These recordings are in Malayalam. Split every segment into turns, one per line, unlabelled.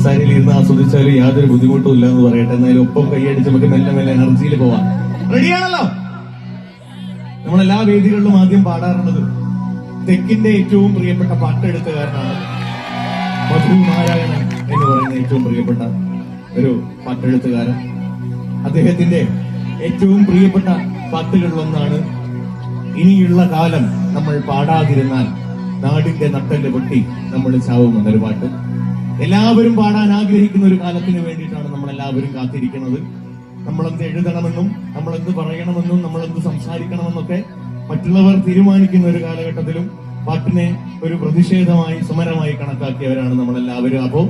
കസാരയിൽ ഇരുന്ന് ആസ്വദിച്ചാലും യാതൊരു ബുദ്ധിമുട്ടും ഇല്ല എന്ന് പറയട്ടെ. എന്നാലും ഒപ്പം കൈയടിച്ച് നമുക്ക് മെല്ലെ മെല്ലെ എനർജിയിൽ പോവാം. റെഡിയാണല്ലോ? നമ്മളെല്ലാ വേദികളിലും ആദ്യം പാടാറുള്ളത് തെക്കിന്റെ ഏറ്റവും പ്രിയപ്പെട്ട പാട്ടെഴുത്തുകാരനാണ് മധു നാരായണൻ എന്ന് പറയുന്ന ഏറ്റവും പ്രിയപ്പെട്ട ഒരു പാട്ടെഴുത്തുകാരൻ അദ്ദേഹത്തിന്റെ ഏറ്റവും പ്രിയപ്പെട്ട പാട്ടുകളിലൊന്നാണ് ഇനിയുള്ള കാലം നമ്മൾ പാടാതിരുന്നാൽ നാടിന്റെ നട്ടൽ പൊട്ടി നമ്മൾ ചാവുമെന്നൊരു പാട്ട്. എല്ലാവരും പാടാൻ ആഗ്രഹിക്കുന്ന ഒരു കാലത്തിന് വേണ്ടിയിട്ടാണ് നമ്മൾ എല്ലാവരും കാത്തിരിക്കുന്നത്. നമ്മളെന്ത് എഴുതണമെന്നും നമ്മളെന്ത് പറയണമെന്നും നമ്മളെന്ത് സംസാരിക്കണമെന്നൊക്കെ മറ്റുള്ളവർ തീരുമാനിക്കുന്ന ഒരു കാലഘട്ടത്തിലും പാട്ടിനെ ഒരു പ്രതിഷേധമായി സമരമായി കണക്കാക്കിയവരാണ് നമ്മളെല്ലാവരും. അപ്പോ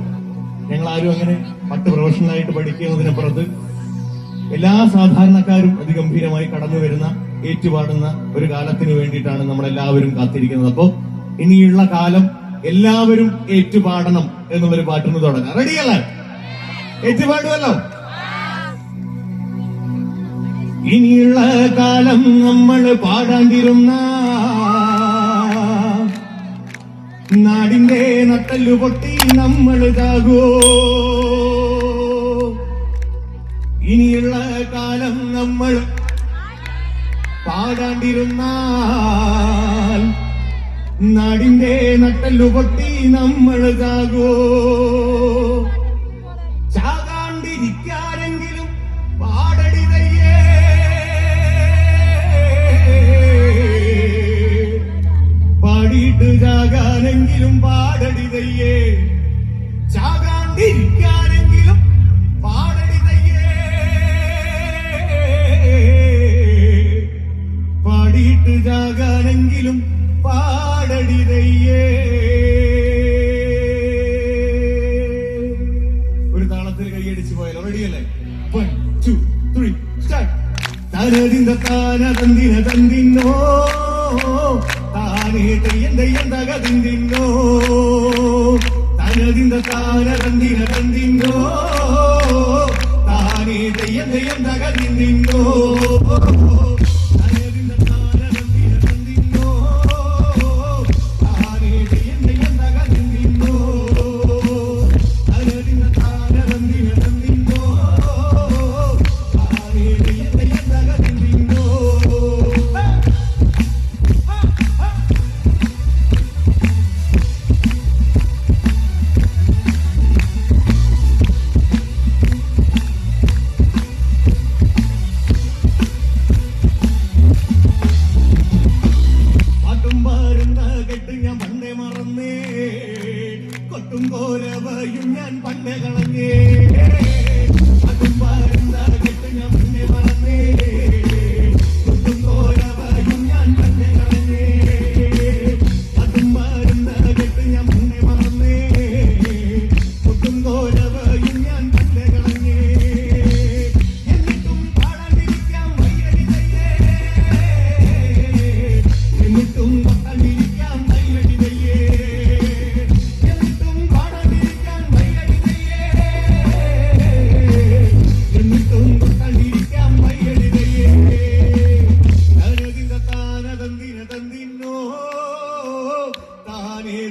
ഞങ്ങൾ ആരും അങ്ങനെ പാട്ട് പ്രൊഫഷണലായിട്ട് പഠിക്കുന്നതിനപ്പുറത്ത് എല്ലാ സാധാരണക്കാരും അതിഗംഭീരമായി കടന്നു വരുന്ന ഏറ്റുപാടുന്ന ഒരു കാലത്തിന് വേണ്ടിയിട്ടാണ് നമ്മളെല്ലാവരും കാത്തിരിക്കുന്നത്. അപ്പോ ഇനിയുള്ള കാലം എല്ലാവരും ഏറ്റുപാടണം എന്നുള്ളൊരു പാട്ടിന് തുടങ്ങാം. റെഡിയല്ലേ ഏറ്റുപാടുമല്ലോ ഇനിയുള്ള കാലം നമ്മൾ പാടാണ്ടിരുന്ന. നാടിന്റെ നട്ടല്ലു പൊട്ടി നമ്മൾ ഇതാകോ. ഇനിയുള്ള കാലം നമ്മൾ പാടാണ്ടിരുന്നാൽ നാടിന്റെ നട്ടല്ലു പൊട്ടി നമ്മൾ ഇതാകോ റെഡിയല്ലേ? വൺ ടു ത്രീ സ്റ്റാർട്ട് തനതിന്ത താന തന്തിന തന്തിന്നോ താനേ തെയ്യം തെയ്യം തകതിന്തിന്നോ തനതിന്ത താന തന്തിന തന്തിന്നോ താനേ തെയ്യം തെയ്യം തകതിന്തിന്നോ തനതിന്ത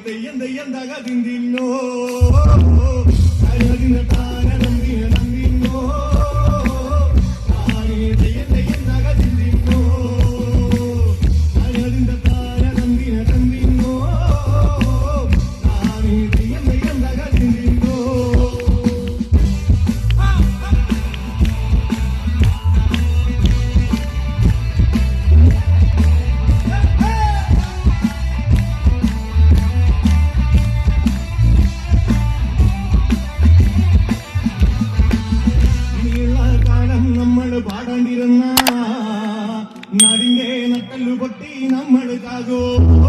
ದೆಯ್ಯಂ ದೆಯ್ಯಂ ದಾಗ ದಿಂದಿನ್ನೋ ಅಯ್ಯೋ ದಿನ ತಾನ Chicago.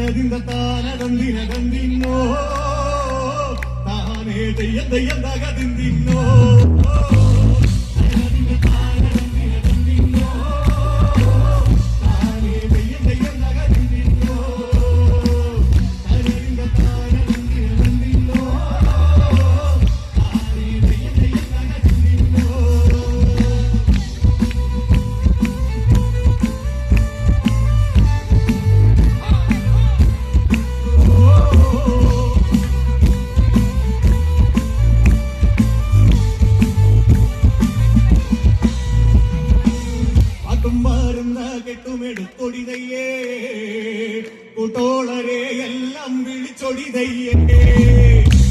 மனதிந்த தானடந்தின தந்தின்னோ தானே தெய்ய தெய்யந்தாக திந்தின்னோ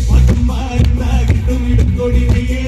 പാട്ടും മാറുന്ന കെട്ടുമെടുത്തൊടിതയ്യേ